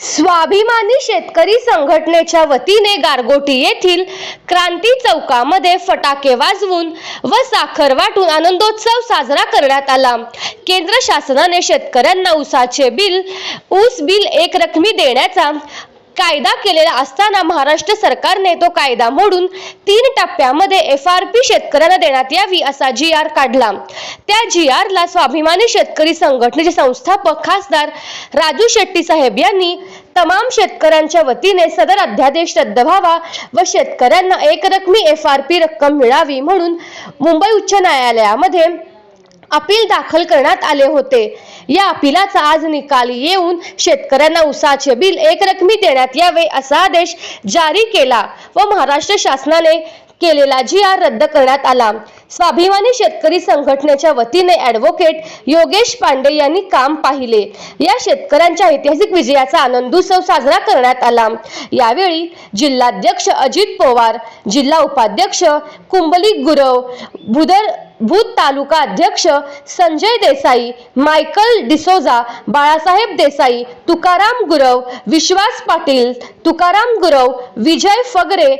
स्वाभिमानी शेतकरी संघटनेच्या वतीने गारगोटी येथील क्रांती चौकामध्ये फटाके वाजवून व साखर वाटून आनंदोत्सव साजरा करण्यात आला. केंद्र शासनाने शेतकऱ्यांना ऊसाचे बिल ऊस बिल एक रकमी देण्याचा कायदा केलेला असताना महाराष्ट्र सरकारने तो कायदा मोडून तीन टप्प्यामध्ये एफ आर पी शेतकऱ्यांना देण्यात यावी असा जी आर काढला. त्या जी आरला स्वाभिमानी शेतकरी संघटनेचे संस्थापक खासदार राजू शेट्टी साहेब यांनी तमाम शेतकऱ्यांच्या वतीने सदर अध्यादेश रद्द व्हावा व शेतकऱ्यांना एकरकमी एफ आर पी रक्कम मिळावी म्हणून मुंबई उच्च न्यायालयामध्ये अपील दाखल करण्यात आले होते. या अपिलाचा आज निकाल येऊन शेतकऱ्यांना उसाचे बिल एक रकमी देण्यात यावे असा आदेश जारी केला व महाराष्ट्र शासनाने केलेला जी आर रद्द करण्यात आला. स्वाभिमानी शेतकरी संघटनेच्या वतीने ॲडव्होकेट योगेश पांडे यांनी काम पाहिले. या शेतकऱ्यांच्या ऐतिहासिक विजयाचा आनंदोत्सव साजरा करण्यात आला. यावेळी जिल्हाध्यक्ष अजित पवार जिल्हा उपाध्यक्ष कुंबली गुरव भुदर भूत तालुका अध्यक्ष संजय देसाई मायकल डिसोजा बाळासाहेब देसाई तुकाराम गुरव विश्वास पाटील तुकाराम गुरव विजय फगरे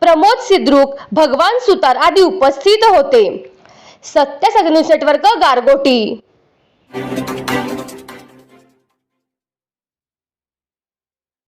प्रमोद सिद्रुक भगवान सुतार आदी उपस्थित होते. सत्य सगळी नेटवर्क गारगोटी.